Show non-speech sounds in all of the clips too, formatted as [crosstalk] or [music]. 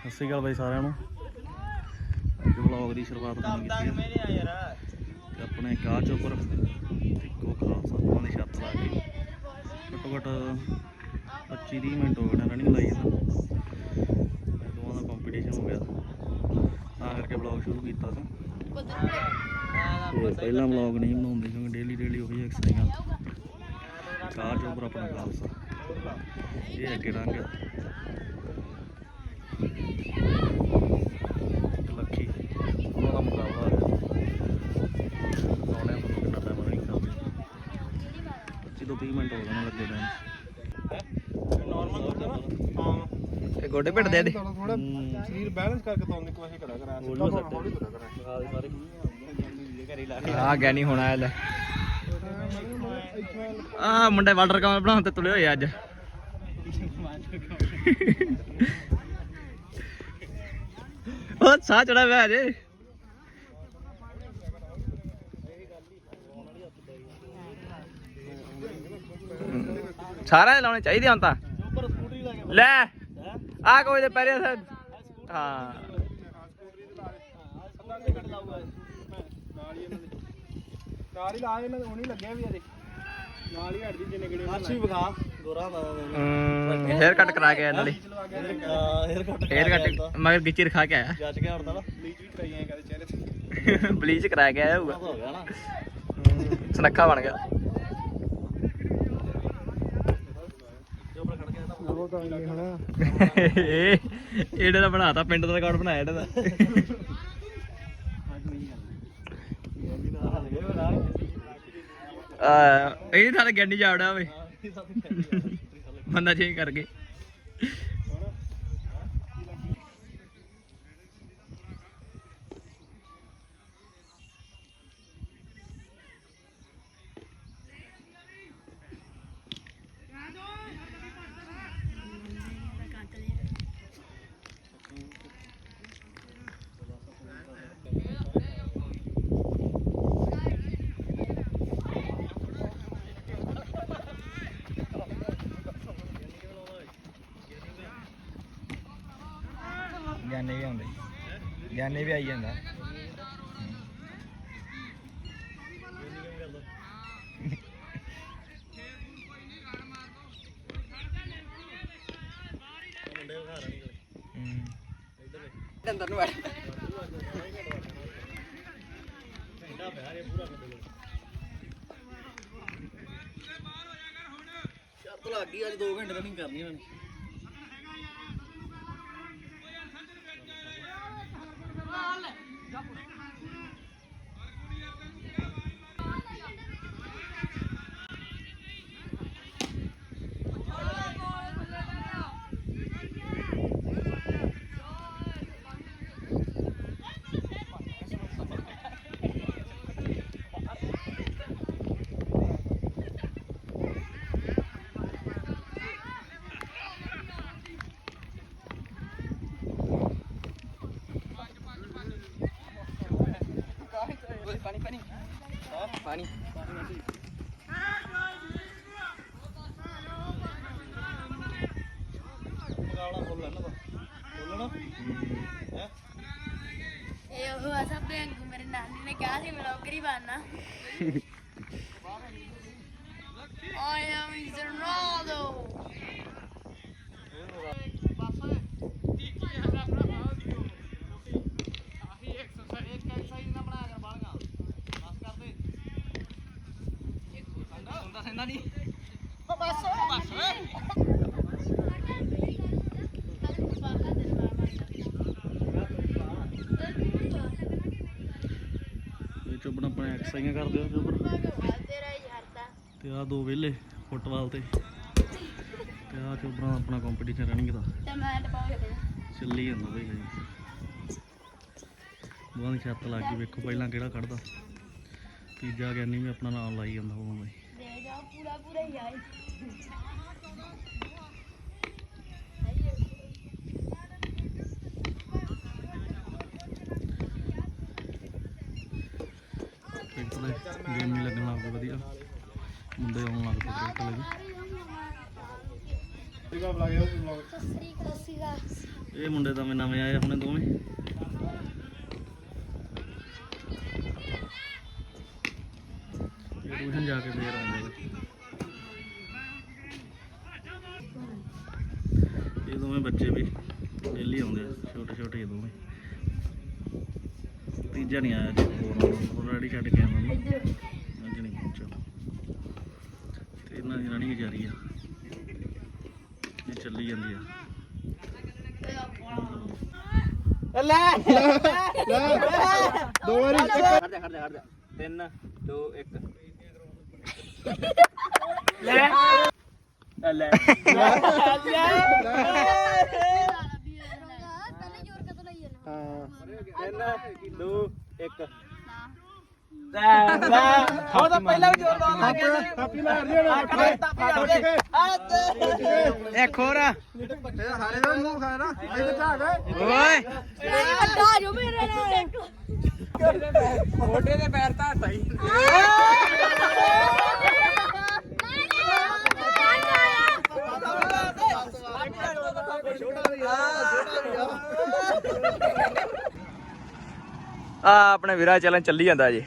ਸਤਿ ਸ਼੍ਰੀ ਅਕਾਲ ਬਾਈ ਸਾਰਿਆਂ ਨੂੰ। ਅੱਜ ਵਲੌਗ ਦੀ ਸ਼ੁਰੂਆਤ ਕਰਨੀ ਕੀਤੀ ਹੈ। ਮੇਰੇ ਆ ਤੇ ਆਪਣੇ ਕਾਹ ਚੋਪਰ ਇੱਕੋ ਖਾਲਸਾ ਉਹਨਾਂ ਛੱਤ ਲਾ ਕੇ। ਘੱਟੋ ਘੱਟ 25 30 ਮਿੰਟ ਹੋ ਗਏ ਰਨਿੰਗ ਲਾਈ ਇਹਨਾਂ ਦੋਵਾਂ ਦਾ ਕੰਪੀਟੀਸ਼ਨ ਹੋ ਗਿਆ। ਤਾਂ ਕਰਕੇ ਵਲੌਗ ਸ਼ੁਰੂ ਕੀਤਾ ਸੀ। ਤੇ ਪਹਿਲਾਂ ਵਲੌਗ ਨਹੀਂ ਬਣਾਉਂਦੇ ਕਿਉਂਕਿ ਡੇਲੀ ਡੇਲੀ ਉਹੀ ਐਕਸਰਸਾਈਜ਼ਾਂ ਕਾਹ ਚੋਪਰ ਆਪਣਾ ਖਾਲਸਾ ਇਹ ਅੱਗੇ ਲੰਘ ਗਿਆ ਇੱਕ ਲੱਖੀ ਉਹਨਾਂ ਦਾ ਮੁਕਾਬਲਾ ਹੈ ਆਉਣੇ ਨੂੰ ਕਿੰਨਾ ਟਾਈਮ ਰਨਿੰਗ ਕਰਦੇ 25 ਤੋਂ 30 ਮਿੰਟ ਹੋ ਗਏ ਨੇ ਲੱਗੇ ਟਾਈਮ ਨਾਰਮਲ ਕਰਦੇ ਨਾ ਹਾਂ ਇਹ ਗੋਡੇ ਪਿੱਟ ਦੇ ਇਹਦੇ। ਥੋੜਾ ਥੋੜਾ ਸਰੀਰ ਬੈਲੈਂਸ ਕਰਕੇ ਤਾਂ ਉਹਨੇ ਕੋਸ਼ਿਸ਼ ਕਰਿਆ ਕਰਾਂ। ਗੋਲੂ ਸੱਟ ਹੌਲੀ ਕਰਿਆ ਕਰਾਂ। ਸਾਰੇ ਆ ਗਿਆ ਨਹੀਂ ਹੋਣਾ ਲੈ ਆ ਮੁੰਡੇ ਵਾਟਰ ਕਮਰ ਬਣਾਉਣ ਤੇ ਤੁਲੇ ਹੋਏ ਅੱਜ। ਉਹ ਸਾਹ ਚੜਾ ਪਿਆ ਜੇ ਸਾਰਿਆਂ ਦੇ ਲਾਉਣੇ ਚਾਹੀਦੇ ਹੁਣ ਤਾਂ। ਉੱਪਰ ਸਕੂਟਰੀ ਲਾ ਕੇ ਲੈ ਆ ਕੋਈ ਦੇ ਪੈਰੇ ਹਾਂ ਨਾਲ ਹੀ। ਇਹਨਾਂ ਦੇ ਨਾਲ ਹੀ ਲਾ ਇਹਨਾਂ ਦੇ ਹੁਣੀ ਲੱਗਿਆ ਵੀ ਇਹਦੇ ਨਾਲ ਹੀ ਹੱਡਦੀ ਜਿੰਨੇ ਗੜੇ ਅੱਛੀ ਵਿਖਾ। ਗੋਰਾ ਦਾ। ਹੇਅਰ ਕੱਟ ਕਰਾ ਕੇ ਆਇਆ ਨਾਲੇ ਗਿਆ ਹੇਅਰ ਕੱਟ ਹੇਅਰ ਕੱਟ ਮਗਰ ਗਿੱਚੀ ਰਖਾ ਕੇ ਆਇਆ। ਜੱਜ ਗਿਆ ਹੜਦਾ ਵਾ ਬਲੀਚ ਵੀ ਕਰਾਈਆਂ ਕਦੇ ਚਿਹਰੇ ਤੇ। [laughs] ਬਲੀਚ ਕਰਾ ਕੇ ਆਇਆ ਹੋਊਗਾ। ਹੋ ਗਿਆ ਨਾ। ਸੁਨੱਖਾ ਬਣ ਗਿਆ ਜੋ ਉੱਪਰ ਖੜ ਗਿਆ ਤਾਂ ਨਹੀਂ ਹਣਾ ਇਹ ਇਹਦੇ ਦਾ ਬਣਾਤਾ, ਪਿੰਡ ਦਾ ਰਿਕਾਰਡ ਬਣਾਇਆ ਇਹਦਾ ਆ, ਇਹ ਤਾਂ ਗੱਡੀ ਜਾਵੜਾ ਓਏ। ਬੰਦਾ ਚੇਂਜ ਕਰ ਗਏ ਗਿਆਨੇ ਵੀ ਆਉਂਦੇ ਗਿਆਨੇ ਵੀ ਆਈ ਜਾਂਦਾ। ਅੰਦਰ ਨੂੰ ਸ਼ਰਤ ਲੱਗ ਗਈ, ਅੱਜ 2 ਘੰਟੇ ਰਨਿੰਗ ਕਰਨੀ ਉਹਨਾਂ ਨੇ ਪਾਣੀ ਪਾਣੀ ਮੁਕਾਬਲਾ ਫੁੱਲ ਲੈਣਾ ਤਾਂ ਬੋਲਣਾ ਹੈ ਇਹ ਉਹ ਆ ਸਭ ਬੈਂਗੂ ਮੇਰੇ ਨਾਨੀ ਨੇ ਕਿਹਾ ਸੀ ਵਲੌਗਰ ਹੀ ਬਣਨਾ [laughs] I am Ronaldo. ਸੈਂਦਾ ਨਹੀਂ। ਇਹ ਚੁੱਪਣ ਆਪਣੇ ਐਕਸਰਸਾਈਜ਼ਾਂ ਕਰਦੇ ਹੋ ਚੁੱਪਰ ਤੇਰਾ ਯਾਰ ਦਾ ਤੇ ਆ ਦੋ ਵਿਹਲੇ ਫੁੱਟਬਾਲ ਤੇ। ਤੇ ਆ ਚੋਬਰਾਂ ਆਪਣਾ ਕੰਪੀਟੀਸ਼ਨ ਰਨਿੰਗ ਦਾ। ਤੇ ਮੈਂ ਟਪਾਉਂਗਾ ਚੱਲੀ ਜਾਂਦਾ ਬਈ ਜੀ ਛੱਤ ਲੱਗ ਗਈ ਵੇਖੋ ਪਹਿਲਾਂ ਕਿਹੜਾ ਕੱਢਦਾ ਤੀਜਾ ਗਿਆਨੀ ਵੀ ਆਪਣਾ ਨਾਮ ਲਾਈ ਜਾਂਦਾ ਜਾ ਪੂਰਾ ਪੂਰਾ ਹੀ ਇੱਕ ਤਾਂ ਗੇਮ ਹੀ ਲੱਗਣ ਲੱਗ ਪਈ ਵਧੀਆ। ਮੁੰਡੇ ਆਉਣ ਲੱਗ ਪਏ ਕ੍ਰਿਕਟ ਲਈ ਸੀਗਾ ਬੁਲਾ ਗਿਆ ਉਹ ਬੁਲਾ ਸਸਰੀ ਕਸੀਗਾ ਇਹ ਮੁੰਡੇ ਤਾਂ ਮੈਂ ਨਵੇਂ ਆਏ ਆ ਹੁਣੇ ਦੋਵੇਂ। ਟਿਊਸ਼ਨ ਜਾ ਕੇ ਫੇਰ ਇਹ ਦੋਵੇਂ ਬੱਚੇ ਵੀ ਡੇਲੀ ਆਉਂਦੇ ਆ ਛੋਟੇ ਛੋਟੇ ਦੋਵੇਂ। ਤੀਜਾ ਨਹੀਂ ਆਇਆ ਜੀ ਹੋਰ ਆਲਰੇਡੀ ਛੱਡ ਕੇ ਆਉਂਦਾ ਮੈਂ ਅੱਜ ਨਹੀਂ ਪਹੁੰਚਿਆ ਤੇ ਇਹਨਾਂ ਦੀ ਰਨਿੰਗ ਜਾਰੀ ਆ। ਇਹ ਚੱਲੀ ਜਾਂਦੀ ਆ। ਲੈ। ਦੋ ਵਾਰੀ ਖੜ ਜਾ ਖੜ ਜਾ ਖੜ ਜਾ 3 2 1 ਲੈ। ਲੈ। ਪਹਿਲੇ ਜੋਰ ਕਦੋਂ ਲਈ ਜਾਣਾ ਹਾਂ 3 2 1 ਹੋ ਤਾਂ ਪਹਿਲਾਂ ਵੀ ਜ਼ੋਰ ਲਾਉਣ ਲੱਗ ਗਿਆ ਥਾਪੀ ਮਾਰ ਦਿਓ ਨਾ ਇੱਕ ਹੋਰ। ਸਾਰੇ ਦਾ ਮੂੰਹ ਖਾਇਆ ਨਾ। ਇੱਧਰ ਜਾ ਗਏ ਓਏ। ਵੱਡਾ ਜੋ। ਮੇਰੇ ਨਾਲ ਮੋਢੇ ਦੇ ਪੈਰ ਤਾਂ ਸਹੀ ਆ ਆਪਣੇ ਵੀਰਾ ਚੈਲੰਜ ਚੱਲੀ ਜਾਂਦਾ ਜੀ।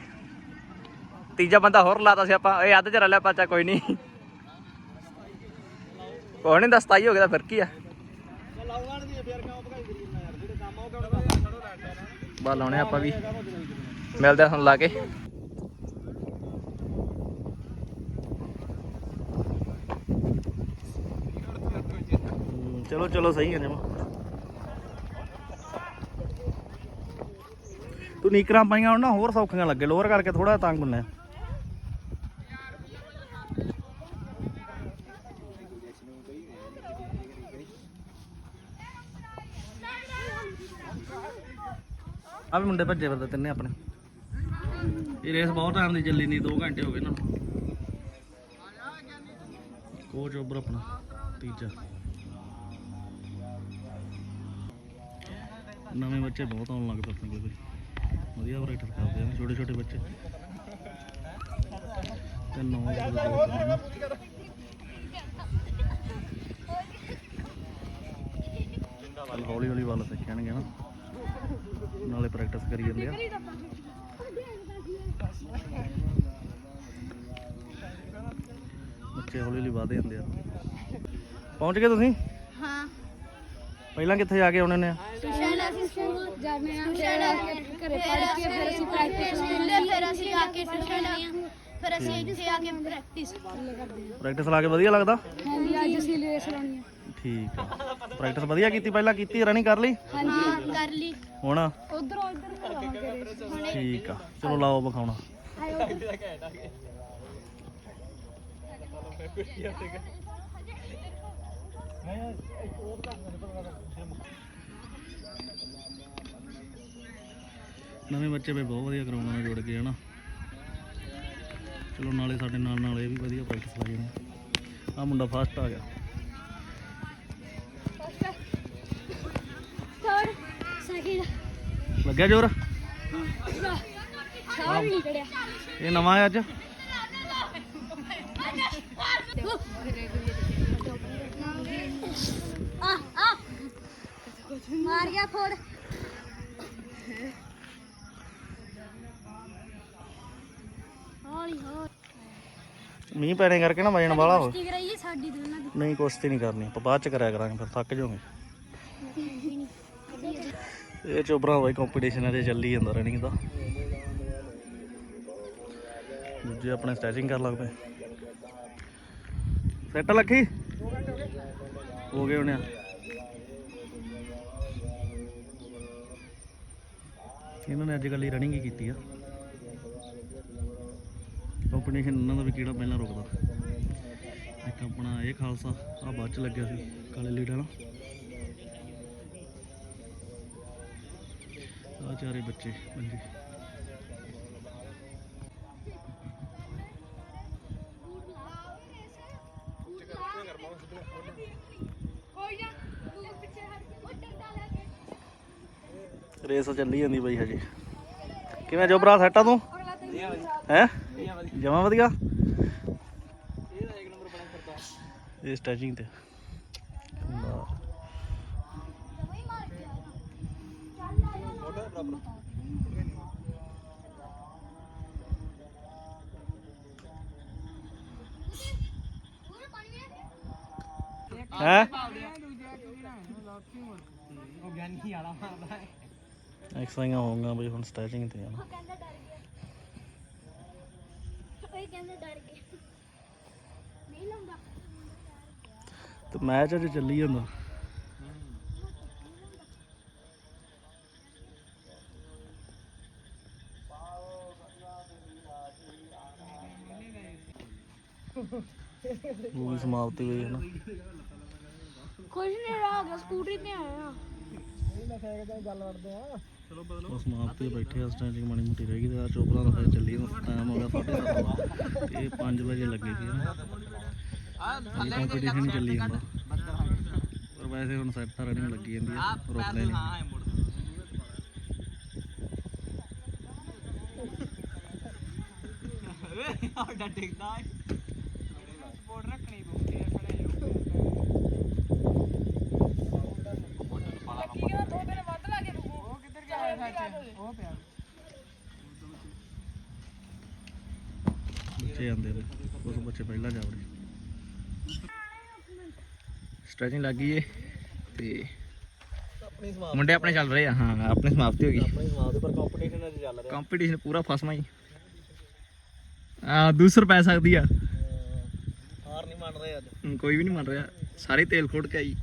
ਤੀਜਾ ਬੰਦਾ ਹੋਰ ਲਾਤਾ ਸੀ ਆਪਾਂ, ਇਹ ਅੱਧ ਚ ਰਲਿਆ ਪਾਚਾ ਕੋਈ ਨਹੀਂ। ਕੋਈ ਨਹੀਂ ਦਸਤਾਈ ਹੋ ਗਿਆ ਫਿਰ ਕੀ ਆ। ਬਾ ਲਾਉਣੇ ਆਪਾਂ ਵੀ। ਮਿਲਦੇ ਆ ਤੁਹਾਨੂੰ ਲਾ ਕੇ। ਚਲੋ ਚਲੋ, ਸਹੀ ਹੈ ਜਮਾ। ਤੂੰ ਨੀਕਰਾਂ ਪਾਈਆਂ ਹੁਣ ਨਾ, ਹੋਰ ਸੌਖੀਆਂ ਲੱਗੇ। ਲੋਅਰ ਕਰਕੇ ਥੋੜਾ ਤੰਗ ਹੁੰਨੇ ਆ। ਵੀ ਮੁੰਡੇ ਭੱਜੇ ਫਿਰਦੇ ਤਿੰਨੇ ਆਪਣੇ। ਇਹ ਰੇਸ ਬਹੁਤ ਟਾਈਮ ਦੀ ਚੱਲੀ ਨਹੀਂ 2 ਘੰਟੇ ਹੋ ਗਏ ਇਹਨਾਂ ਕੋਚ ਉੱਪਰ ਆਪਣਾ, ਤੀਜਾ। ਨਵੇਂ ਬੱਚੇ ਬਹੁਤ ਆਉਣ ਲੱਗ ਪਏ ਆਪਣੇ ਕੋਲ ਵਧੀਆ ਪ੍ਰੈਕਟਿਸ ਕਰਦੇ ਆ ਛੋਟੇ ਛੋਟੇ ਬੱਚੇ। ਤੇ ਨੌ। ਚੱਲ ਹੌਲੀ ਹੌਲੀ ਵੱਲ ਸਿੱਖਣਗੇ ਨਾ। ਨਾਲੇ ਪ੍ਰੈਕਟਿਸ ਕਰੀ ਜਾਂਦੇ ਆ। ਬੱਚੇ ਹੌਲੀ ਹੌਲੀ ਵਧਦੇ ਜਾਂਦੇ ਆ। ਪਹੁੰਚ ਗਏ ਤੁਸੀਂ? ਹਾਂ। ਪਹਿਲਾਂ ਕਿੱਥੇ ਜਾ ਕੇ ਆਉਣੇ ਨੇ ਜਾਂਦੇ ਆ ਫਿਰ ਘਰੇ ਪੜ੍ਹ ਕੇ ਫਿਰ ਅਸੀਂ ਪ੍ਰੈਕਟਿਸ ਕਰਦੇ ਫਿਰ ਅਸੀਂ ਆ ਕੇ ਟਿਊਸ਼ਨ ਫਿਰ ਅਸੀਂ ਇੱਥੇ ਆ ਕੇ ਪ੍ਰੈਕਟਿਸ ਕਰਦੇ ਪ੍ਰੈਕਟਿਸ ਲਾ ਕੇ ਵਧੀਆ ਲੱਗਦਾ? ਹਾਂਜੀ ਅੱਜ ਅਸੀਂ ਰੇਸ ਲਾਉਣੀ ਆ ਠੀਕ ਆ। ਪ੍ਰੈਕਟਿਸ ਵਧੀਆ ਕੀਤੀ, ਪਹਿਲਾਂ ਕੀਤੀ ਰਨਿੰਗ ਕਰ ਲਈ? ਹਾਂਜੀ ਕਰ ਲਈ ਹੁਣ? ਉਧਰੋਂ ਇੱਧਰ ਲਾਵਾਂਗੇ ਠੀਕ ਆ। ਚਲੋ ਲਾਓ ਵਿਖਾਉਣਾ। ਨਵੇਂ ਬੱਚੇ ਵੀ ਬਹੁਤ ਵਧੀਆ ਗਰਾਊਂਡਾਂ ਨਾਲ ਜੁੜ ਗਏ ਹਨਾ। ਚਲੋ ਨਾਲੇ ਸਾਡੇ ਨਾਲ ਨਾਲ ਇਹ ਵੀ ਵਧੀਆ ਪ੍ਰੈਕਟਿਸ ਲਾਈ ਨੇ ਆ ਮੁੰਡਾ ਫਸਟ ਆ ਗਿਆ। ਥਰਡ ਸੈਕਿੰਡ ਲੱਗਿਆ ਜੋਰ? ਸਾਹ ਵੀ ਨਿਕਲਿਆ ਇਹ ਨਵਾਂ ਹੈ ਅੱਜ? ਆ ਆ। ਮਾਰ ਗਿਆ ਫੋੜ। ਹੌਲੀ ਹੌਲੀ। ਮੀਂਹ ਪੈਣੇ ਕਰਕੇ ਨਾ ਵਜਣ ਵਾਲਾ ਹੋ। ਕੁਸ਼ਤੀ ਕਰਾਈਏ ਸਾਡੀ ਦੋਨਾਂ ਦੀ। ਨਹੀਂ ਕੁਛ ਨਹੀਂ ਕਰਨੀ। ਆਪਾਂ ਬਾਅਦ ਚ ਕਰਿਆ ਕਰਾਂਗੇ ਫਿਰ ਥੱਕ ਜਾਓਗੇ। ਇਹ ਚੋਬਰਾਂ ਹੋਈ ਕੰਪੀਟੀਸ਼ਨ ਅਜੇ ਚੱਲੀ ਜਾਂਦਾ ਰਨਿੰਗ ਦਾ। ਦੂਜੇ ਆਪਣੇ ਸਟੈਚਿੰਗ ਕਰ ਲੱਗ ਪਏ। ਸੈੱਟ ਲੱਗੀ ਹੋ ਗਏ ਉਹਨੇ ਇਹਨਾਂ ਨੇ ਅੱਜ ਕੱਲ੍ਹ ਹੀ ਰਨਿੰਗ ਹੀ ਕੀਤੀ ਆ। ਕੰਪੀਟੀਸ਼ਨ ਇਹਨਾਂ ਦਾ ਵੀ ਕਿਹੜਾ ਪਹਿਲਾਂ ਰੁਕਦਾ। ਇੱਕ ਆਪਣਾ ਇਹ ਖਾਲਸਾ ਆ ਬਾਅਦ ਚ ਲੱਗਿਆ ਸੀ ਕਾਲੇ ਲੀਡਰ ਆ ਚਾਰੇ ਬੱਚੇ ਪੰਜੇ ਰੇਸ ਚੱਲੀ ਜਾਂਦੀ ਬਈ ਹਜੇ। ਕਿਵੇਂ ਜੋਬਰਾ ਸੈੱਟ ਆ ਤੂੰ? ਹੈ? ਜਮਾ ਵਧੀਆ। ਇਹ ਸਟੈਚਿੰਗ ਤੇ। ਹੈ? ਉਹ ਗਿਆਨੀ ਵਾਲਾ ਮਾਰਦਾ ਐਕਸਰਸਾਈਜ਼ਾਂ ਹੋਊਗਾ ਬਈ ਹੁਣ ਸਟ੍ਰੈਚਿੰਗ ਤੇ ਜਾਣਾ ਕਹਿੰਦਾ ਡਰ ਕੋਈ ਕਹਿੰਦਾ ਡਰ ਗਿਆ ਨਹੀਂ ਲੰਦਾ ਤੇ ਮੈਚ ਅਜੇ ਚੱਲੀ ਜਾਂਦਾ। ਉਹ ਵੀ ਸਮਾਪਤੀ ਹੋਈ ਹੈ ਨਾ। ਕੁਝ ਨਹੀਂ ਰਹਾ ਗਿਆ ਸਕੂਟਰੀ ਤੇ ਆਇਆ। ਉਹ ਸਮਾਪਤੀ ਤੇ ਬੈਠੇ ਆ ਸਟੈਂਡਿੰਗ ਮਾੜੀ ਮੋਟੀ ਰਹਿ ਗਈ ਤੇ ਆ ਚੋਪੜਾ ਦਾ ਫਿਰ ਚੱਲੀ ਟਾਈਮ ਹੋ ਗਿਆ 7:30 ਤੇ 5 ਵਜੇ ਲੱਗੇ ਸੀ ਨਾ ਕੰਪੀਟੀਸ਼ਨ ਚੱਲੀ ਜਾਂਦਾ। ਪਰ ਵੈਸੇ ਹੁਣ ਸੈੱਟ ਤਾਂ ਰਨਿੰਗ ਲੱਗੀ ਜਾਂਦੀ ਆ ਰੋਕਦੇ ਨਹੀਂ ਆਡਾ ਟਿਕਦਾ ਸਪੋਰਟ ਰੱਖਣੀ ਪਊਗੀ ਇਹ ਖੜੇ ਉਹ ਕਿੱਧਰ ਗਿਆ ਸੱਚ? ਉਹ ਪਿਆ। ਬੱਚੇ ਆਉਂਦੇ ਨੇ ਕੁਝ ਬੱਚੇ ਪਹਿਲਾਂ ਜਾ ਵੜੇ। ਸਟ੍ਰੈਚਿੰਗ ਲੱਗ ਗਈ ਏ ਤੇ ਆਪਣੀ ਸਮਾਪਤੀ ਮੁੰਡੇ ਆਪਣੇ ਚੱਲ ਰਹੇ ਆ ਹਾਂ ਆਪਣੀ ਸਮਾਪਤੀ ਹੋ ਗਈ। ਆਪਣੀ ਸਮਾਪਤੀ ਪਰ ਕੰਪੀਟੀਸ਼ਨ ਅਜੇ ਚੱਲ ਰਿਹਾ। ਕੰਪੀਟੀਸ਼ਨ ਪੂਰਾ ਫਸਮਾ ਹੀ ਆ ਦੂਸਰ ਪੈ ਸਕਦੀ ਆ। ਹਾਰ ਨਹੀਂ ਮੰਨ ਰਹੇ ਅੱਜ। ਕੋਈ ਵੀ ਨਹੀਂ ਮੰਨ ਰਿਹਾ। ਸਾਰੇ ਤੇਲ ਖੋੜ ਕੇ ਆਈ।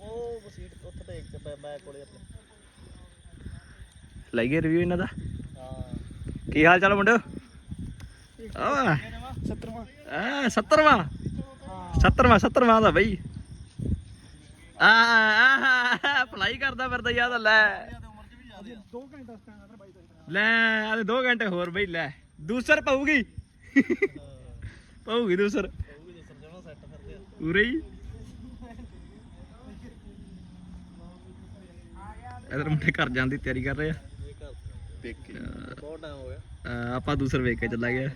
ਉਹ ਸੀਟ ਉੱਥੇ ਟੇਕ ਤੇ ਬੈ- ਬੈਕ ਕੋਲੇ ਆਪਣੇ। ਲਾਈਏ ਰਿਵਿਊ ਇਹਨਾਂ ਦਾ। ਹਾਂ। ਕੀ ਹਾਲ ਚਾਲ ਮੁੰਡਿਓ? ਆ 70ਵਾਂ ਆ 70ਵਾਂ 70ਵਾਂ 70ਵਾਂ ਦਾ ਬਈ ਆ ਆ ਅਪਲਾਈ ਕਰਦਾ ਫਿਰਦਾ ਯਾਦ ਲੈ 2 ਘੰਟੇ ਸਟੈਂਡ ਬਾਈ ਲੈ ਆਲੇ 2 ਘੰਟੇ ਹੋਰ ਬਈ ਲੈ ਦੂਸਰ ਪਊਗੀ ਪਊਗੀ ਦੂਸਰ ਪੂਰੇ ਹੀ ਇਧਰ ਮੁੰਡੇ ਘਰ ਜਾਣ ਦੀ ਤਿਆਰੀ ਕਰ ਰਹੇ ਆ ਬਹੁਤ ਟਾਈਮ ਹੋ ਗਿਆ ਅਹ ਆਪਾਂ ਦੂਸਰ ਵੇਖ ਕੇ ਚੱਲਾ ਗਿਆ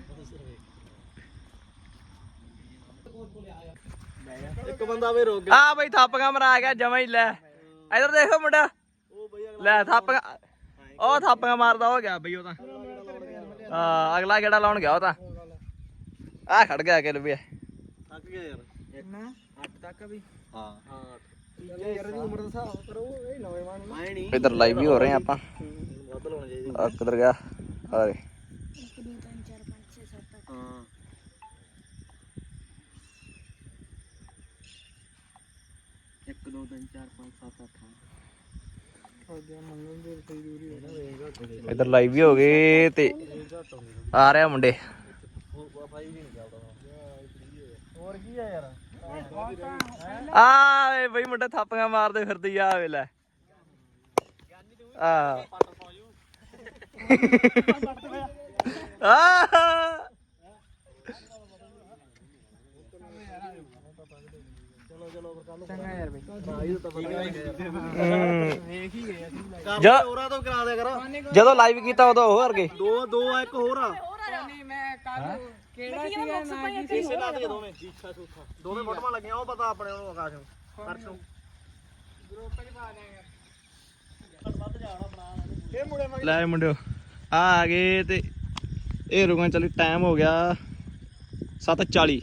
ਇੱਕ ਬੰਦਾ ਵੇ ਰੋਕ ਗਿਆ। ਆ ਬਈ ਥਾਪਗਾ ਮਰਾ ਗਿਆ ਜਮਾ ਹੀ ਲੈ। ਇਧਰ ਦੇਖੋ ਮੁੰਡਾ। ਉਹ ਬਈ ਲੈ ਥਾਪਗਾ ਉਹ ਥਾਪਗਾ ਮਾਰਦਾ ਹੋ ਗਿਆ ਬਈ ਉਹ ਤਾਂ। ਹਾਂ ਅਗਲਾ ਗੇੜਾ ਲਾਉਣ ਗਿਆ ਉਹ ਤਾਂ। ਆ ਖੜ ਗਿਆ ਕਿ ਵੀ। ਥੱਕ ਗਿਆ ਯਾਰ। ਨਾ। 8 ਤੱਕ ਵੀ। ਹਾਂ। ਹਾਂ ਯਾਰ ਦੀ ਉਮਰ ਦਾ ਹਿਸਾਬ ਕਰੋ ਇਹ ਨੌਜਵਾਨ ਨੂੰ। ਆਏ ਨਹੀਂ ਇਧਰ ਲਾਈਵ ਵੀ ਹੋ ਰਹੇ ਆ ਆਪਾਂ। ਵੱਧ ਲਾਉਣਾ ਚਾਹੀਦੀ। ਆ ਕਿੱਧਰ ਗਿਆ? ਹਾਰੇ 2 3 4 5 7 8 9 ਇਧਰ ਲਾਈਵ ਵੀ ਹੋ ਗਏ ਤੇ ਆ ਰਿਹਾ ਮੁੰਡੇ। ਹੋਰ ਬਈ ਮੁੰਡਾ ਥਾਪੀਆਂ ਮਾਰਦੇ ਫਿਰਦੇ ਆ ਵੇ ਲੈ। ਆ ਚੰਗਾ ਯਾਰ ਬਈ। ਵੇਖ ਹੀ ਗਏ ਅਸੀਂ ਜ- ਹੋਰਾਂ ਤੋਂ ਕਰਾ। ਦਿਆ ਕਰ ਜਦੋਂ ਲਾਈਵ ਕੀਤਾ ਉਦੋਂ ਹੋਰ ਗਏ ਦੋ ਦੋ ਆ ਇੱਕ ਹੋਰ ਆ। ਨਹੀਂ ਮੈਂ ਕੱਲ ਕਿਹੜਾ ਸੀਗਾ? ਨਾ ਕੀ ਇਸੇ ਲਾ ਦੇ ਦੋਵੇਂ। ਜੀਛਾ ਸੁੱਖਾ। ਦੋਵੇਂ ਫੋਟੋਆਂ ਲੱਗੀਆਂ ਉਹ ਪਤਾ ਆਪਣੇ ਉਹਨੂੰ ਆਕਾਸ਼ ਨੂੰ। ਪਰਸ। ਨੂੰ ਗਰੁੱਪ ਚ ਪਾ ਦਿਆਂਗੇ। ਇਹ ਮੁੰਡੇ ਮਗਰ ਲੈ ਮੁੰਡਿਓ ਆ ਆ ਗਏ ਤੇ ਇਹ ਰੁਕਣ ਚੱਲੀ ਟਾਈਮ ਹੋ ਗਿਆ 7:40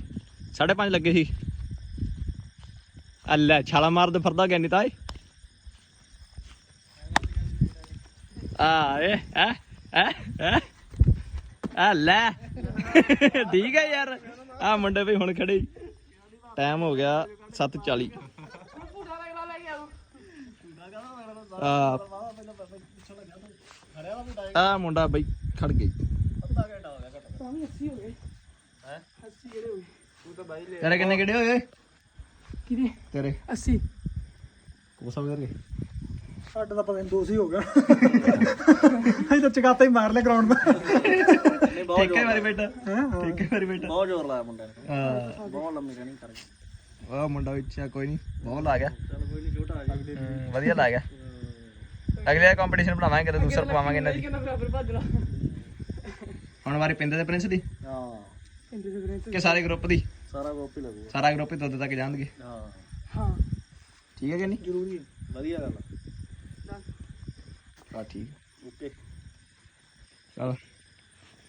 5:30 ਲੱਗੇ ਸੀ। ਆ ਲੈ ਛਾਲਾ ਮਾਰਦੇ ਫਿਰਦਾ ਗਿਆ ਨਹੀਂ ਤਾਏ ਆ ਏ ਐ ਐ ਆ ਲੈ ਠੀਕ ਹੈ ਯਾਰ ਆ ਮੁੰਡੇ ਵੀ ਹੁਣ ਖੜੇ ਟਾਈਮ ਹੋ ਗਿਆ 7:40 ਆ ਆ ਮੁੰਡਾ ਬਈ ਖੜ ਗਈ ਅੱਧਾ ਘੰਟਾ ਹੋ ਗਿਆ ਘੱਟ ਤਾਂ ਵੀ 80 ਹੋ ਗਏ ਹੈ 80 ਜਿਹੜੇ ਹੋ ਗਏ ਤੂੰ ਤਾਂ ਬਾਈ ਲੈ ਤੇਰੇ ਕਿੰਨੇ ਕਿਹੜੇ ਹੋਏ ਕਿਹਦੇ? ਤੇਰੇ। 80 ਕੋਸਾ ਵਗਰ ਗਏ ਸਾਡਾ ਤਾਂ ਪਤਾ ਨਹੀਂ ਦੋਸੀ ਹੋ ਗਿਆ। ਅਸੀਂ ਤਾਂ ਚਕਾਤਾ ਹੀ ਮਾਰ ਲਿਆ ਗਰਾਊਂਡ 'ਤੇ। ਨਹੀਂ ਬਹੁਤ ਠੇਕੇ ਵਾਰੀ ਬੈਠਾ ਹਾਂ? ਠੇਕੇ ਵਾਰੀ ਬੈਠਾ ਬਹੁਤ ਜ਼ੋਰ ਲਾਇਆ ਮੁੰਡੇ ਨੇ। ਹਾਂ। ਬਹੁਤ ਲੰਮੀ ਰਨਿੰਗ ਕਰ ਗਿਆ ਉਹ ਮੁੰਡਾ ਇੱਛਾ ਕੋਈ ਨਹੀਂ ਬਹੁਤ ਲਾ ਗਿਆ। ਚੱਲ ਕੋਈ ਨਹੀਂ ਛੋਟਾ ਆ ਗਿਆ। ਹਮ, ਵਧੀਆ ਲਾ ਗਿਆ। ਅਗਲੇ ਕੰਪੀਟੀਸ਼ਨ ਬਣਾਵਾਂਗੇ ਤੇ ਦੂਸਰਾ ਪਵਾਵਾਂਗੇ ਇਹਨਾਂ ਦੀ। ਕਿੰਨਾ ਬਰਾਬਰ ਭੱਜ ਲਾ। ਹੁਣ ਵਾਰੀ ਪਿੰਦੇ ਦੇ ਪ੍ਰਿੰਸ ਦੀ? ਹਾਂ। ਇੰਦੇ ਦੇ ਗ੍ਰੇਟ ਕਿ ਸਾਰੇ ਗਰੁੱਪ ਦੀ? ਸਾਰਾ ਗੋਪੀ ਲੱਗੂਗਾ। ਸਾਰਾ ਗਰੁੱਪ ਹੀ ਦੁੱਧ ਤੱਕ ਜਾਣਗੇ। ਹਾਂ। ਹਾਂ। ਠੀਕ ਹੈ ਕਿ ਨਹੀਂ? ਜ਼ਰੂਰੀ ਹੈ। ਵਧੀਆ ਗੱਲ ਆ। ਠੀਕ। ਓਕੇ। ਚਲ।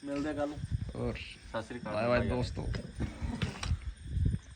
ਮਿਲਦੇ ਕੱਲ ਹੋਰ। ਸਤਿ ਸ੍ਰੀ ਅਕਾਲ। ਬਾਏ ਬਾਏ ਦੋਸਤੋ।